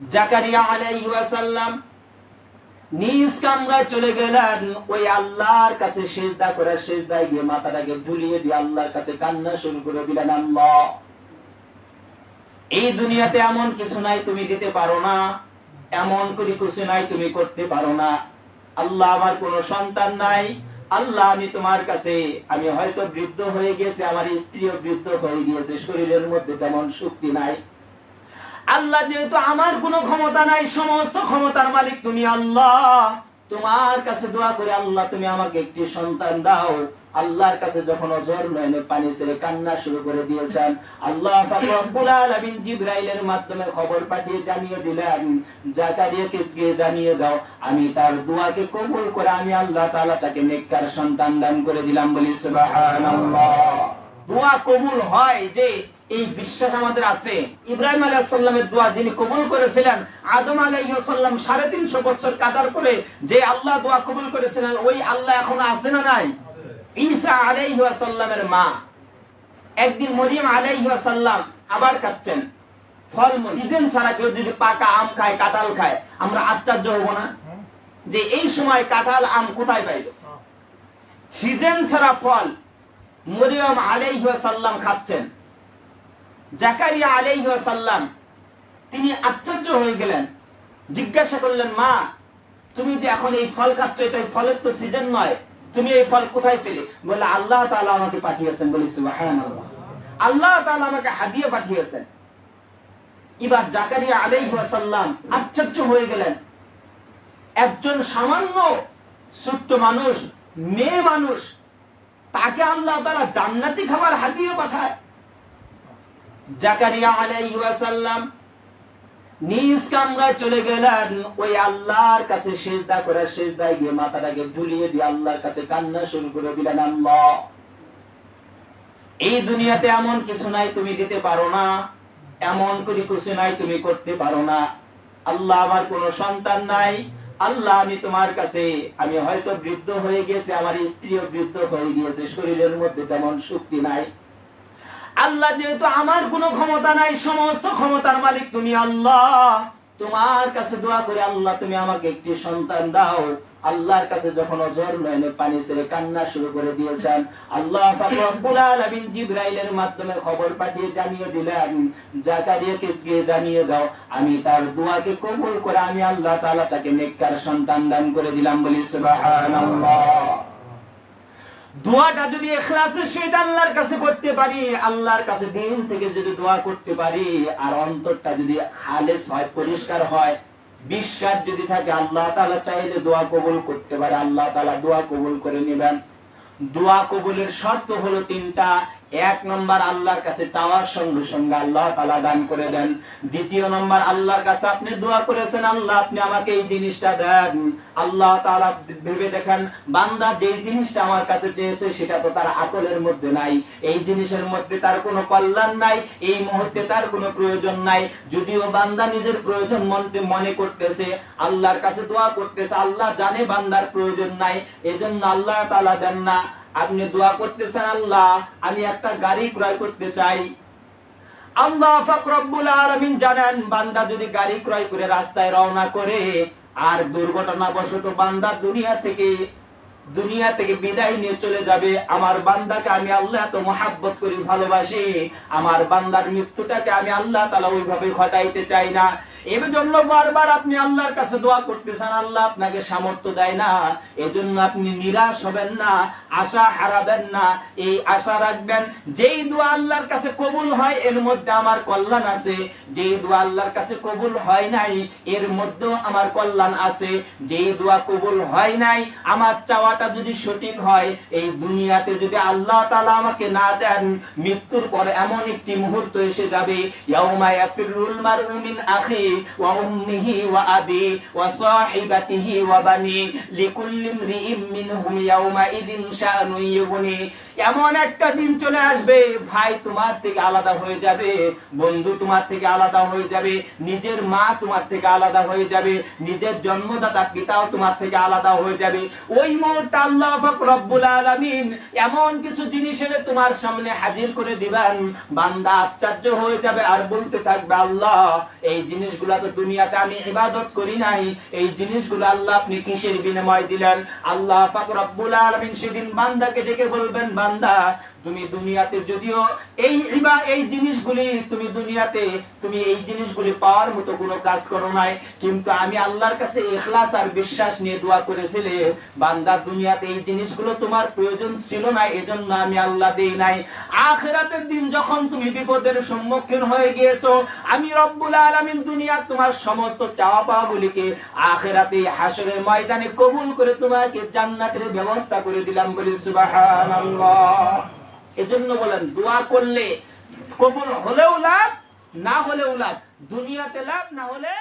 জাকারিয়া আলাইহি ওয়াসাল্লাম নিজ কামরায় চলে গেলেন, ওই আল্লাহর কাছে সেজদা সেজদায় গিয়ে মাথাটাকে ঝুলিয়ে দিয়ে আল্লাহর কাছে কান্না শুরু করে দিলেন, আল্লাহ। এই দুনিয়াতে এমন কিছু নাই তুমি দিতে পারো না, এমন করে কিছু নাই তুমি করতে পারো না। আল্লাহ আমার কোনো সন্তান নাই, আল্লাহ আমি তোমার কাছে, আমি হয়তো বৃদ্ধ হয়ে গেছে আমার স্ত্রীও বৃদ্ধ হয়ে গিয়েছে, শরীরের মধ্যে তেমন শক্তি নাই। আল্লাহ যেহেতু আমার কোনো ক্ষমতা নাই, সমস্ত ক্ষমতার মালিক তুমি আল্লাহ। তোমার কাছে দোয়া করে আল্লাহ, তুমি আমাকে একটি সন্তান দাও। আল্লাহর কাছে যখন অজর নয়নে পানি ছেড়ে কান্না শুরু করে দিয়েছেন, আল্লাহ রব্বুল আলামিন জিবরাইলের মাধ্যমে খবর পাঠিয়ে জানিয়ে দিলেন জাকারিয়াকে গিয়ে জানিয়ে দাও, আমি তার দোয়াকে কবুল করে আমি আল্লাহ তাআলা তাকে নেককার সন্তান দান করে দিলাম বলি সুবহানাল্লাহ। দোয়া কবুল হয় যে এই বিশ্বাস আমাদের আছে। ইব্রাহিম আলাইহিস সালামের দোয়া যিনি কবুল করেছিলেন, আদম আলাইহিস সালাম 350 বছর কাদার করে যে আল্লাহ দোয়া কবুল করেছিলেন, ওই আল্লাহ এখন আছে না নাই? ঈসা আলাইহি সাল্লামের মা। একদিন মরিয়ম আলাইহি সাল্লাম আবার খাচ্ছেন ফল সিজন ছাড়া কেউ যদি পাকা আম খায়, কাঁঠাল খায়, আমরা আশ্চর্য হব না? যে এই সময় কাঁঠাল আম কোথায় পাইল? সিজন ছাড়া ফল মরিয়ম আলাইহি সাল্লাম খাচ্ছেন। জাকারিয়া আলাইহি সাল্লাম তিনি আশ্চর্য হয়ে গেলেন। জিজ্ঞাসা করলেন, মা, তুমি যে এখন এই ফল খাচ্ছ, এটা ফলের তো সিজন নয়। তুমি এই ফল কোথায় পেলে? বলে, আল্লাহ তাআলা আমাকে পাঠিয়েছেন। বলি, সুবহানাল্লাহ। আল্লাহ তাআলা আমাকে হাদিয়া পাঠিয়েছেন। এবার জাকারিয়া আলাইহি সাল্লাম আশ্চর্য হয়ে গেলেন। একজন সামান্য ছোট্ট মানুষ, মেয়ে মানুষ তাকে আল্লাহ তাআলা জান্নাতি খাবার হাদিয়া পাঠায়। জাকারিয়া আলাইহি ওয়াসাল্লাম নিজ চলে গেলেন, ওই আল্লাহর কাছে সেজদা করে সেজদায় গিয়ে মাথাটাকে ঝুলিয়ে দিয়ে আল্লাহর কাছে কান্না শুরু করে দিলেন, আল্লাহ, এই দুনিয়াতে এমন কিছু নাই তুমি দিতে পারো না, এমন করে কিছু নাই তুমি করতে পারো না। আল্লাহ আমার কোনো সন্তান নাই আল্লাহ, আমি তোমার কাছে, আমি হয়তো বৃদ্ধ হয়ে গেছে আমার স্ত্রীও বৃদ্ধ হয়ে গিয়েছে, শরীরের মধ্যে তেমন শক্তি নাই। আল্লাহ, যেহেতু আমার কোনো ক্ষমতা নাই, সমস্ত ক্ষমতার মালিক তুমি আল্লাহ। তোমার কাছে দোয়া করে আল্লাহ, তুমি আমাকে একটি সন্তান দাও। আল্লাহর কাছে যখন অজর নয়নে পানি ছেড়ে কান্না শুরু করে দিয়েছেন। আল্লাহ জিবরাইলের মাধ্যমে খবর পাঠিয়ে জানিয়ে দিলেন জাকারিয়াকে গিয়ে জানিয়ে দাও, আমি তার দোয়াকে কবুল করে আমি আল্লাহ তাআলা তাকে নেককার সন্তান দান করে দিলাম বলি সুবহানাল্লাহ। দোয়াটা যদি এখলাসের সহিত আল্লাহর কাছে করতে পারি, আল্লাহর কাছে দিন থেকে যদি দোয়া করতে পারি, আর অন্তরটা যদি খালেস হয়, পরিষ্কার হয়, বিশ্বাস যদি থাকে, আল্লাহ তালা চাইলে দোয়া কবুল করতে পারে। আল্লাহ তালা দোয়া কবুল করে নেবেন। দোয়া কবুলের শর্ত হলো তিনটা। এক নম্বর আল্লাহর কাছে চাওয়ার সঙ্গে সঙ্গে আল্লাহ তাআলা দান করে দেন। দ্বিতীয় নম্বর আল্লাহর কাছে আপনি দোয়া করেছেন, আল্লাহ আপনি আমাকে এই জিনিসটা দেন। আল্লাহ তাআলা ভেবে দেখেন, বান্দা যেই জিনিসটা আমার কাছে চেয়েছে সেটা তো তার আকলের মধ্যে নাই। এই জিনিসের মধ্যে তার কোনো কল্যাণ নাই, এই মুহূর্তে তার কোনো প্রয়োজন নাই। যদিও বান্দা নিজের প্রয়োজন মনতে মনে করতেছে, আল্লাহর কাছে দোয়া করতেছে, আল্লাহ জানে বান্দার প্রয়োজন নাই, এজন্য আল্লাহ তালা দেন না। আপনি দোয়া করতেছেন, আল্লাহ, আমি একটা গাড়ি ক্রয় করতে চাই। আল্লাহ পাক রব্বুল আলামিন জানেন, বান্দা যদি গাড়ি ক্রয় করে রাস্তায় রওনা করে, আর দুর্ঘটনা দুর্ঘটনাবশত বান্দা দুনিয়া থেকে দুনিয়া থেকে বিদায় নিয়ে চলে যাবে, আমার বান্দাকে আমি আল্লাহ এত মহাব্বত করি, ভালোবাসি, আমার বান্দার মৃত্যুটাকে আমি আল্লাহ তালা ওইভাবে ঘটাইতে চাই না। এর জন্য বারবার আপনি আল্লাহর কাছে দোয়া করতেছেন, আল্লাহ আপনাকে সামর্থ্য দেয় না। এজন্য আপনি নিরাশ হবেন না, আশা হারাবেন না। এই আশা রাখবেন, যেই দোয়া আল্লাহর কাছে কবুল হয়, এর মধ্যে আমার কল্যাণ আছে। যেই দোয়া আল্লাহর কাছে কবুল হয় নাই, এর মধ্যেও আমার কল্যাণ আছে। যেই দোয়া কবুল হয় নাই, আমার চাওয়াটা যদি সঠিক হয়, এই দুনিয়াতে যদি আল্লাহ তাআলা আমাকে না দেন, মৃত্যুর পর এমন একটি মুহূর্ত এসে যাবে। ইয়াউমা ইয়াফিরুল মারউ মিন وأمه وأبيه وصاحبته وبنيه لكل امرئ منهم يومئذ شأن يغنيه এমন একটা দিন চলে আসবে, ভাই তোমার থেকে আলাদা হয়ে যাবে, বন্ধু তোমার থেকে আলাদা হয়ে যাবে, নিজের মা তোমার থেকে আলাদা হয়ে যাবে, নিজের জন্মদাতা পিতাও তোমার থেকে আলাদা হয়ে যাবে। ওই মুহূর্তে আল্লাহ রব্বুল আলামিন এমন কিছু জিনিস এনে তোমার সামনে হাজির করে দিবেন। বান্দা আশ্চর্য হয়ে যাবে আর বলতে থাকবে, আল্লাহ, এই জিনিসগুলা তো দুনিয়াতে আমি ইবাদত করি নাই। এই জিনিসগুলো আল্লাহ আপনি কিসের বিনিময় দিলেন? আল্লাহ রব্বুল আলামিন সেদিন বান্দাকে ডেকে বলবেন বান্দা তুমি দুনিয়াতে যদিও এই ইবা এই জিনিসগুলি তুমি দুনিয়াতে, তুমি এই জিনিসগুলি পাওয়ার মতো কোনো কাজ করো নাই। কিন্তু আমি আল্লাহর কাছে ইখলাস আর বিশ্বাস নিয়ে দোয়া করেছিলে, বান্দা, দুনিয়াতে এই জিনিসগুলো তোমার প্রয়োজন ছিল না, এজন্য আমি আল্লাহ দেই নাই। আখিরাতের দিন যখন তুমি বিপদের সম্মুখীন হয়ে গিয়েছো, আমি রব্বুল আলামিন দুনিয়া তোমার সমস্ত চাওয়া পাওয়াগুলিকে আখিরাতে হাসরের ময়দানে কবুল করে তোমাকে জান্নাতের ব্যবস্থা করে দিলাম বলি সুবহানাল্লাহ। এজন্য বলেন দোয়া করলে কবল হলেও লাভ না হলেও লাভ। দুনিয়াতে লাভ না হলে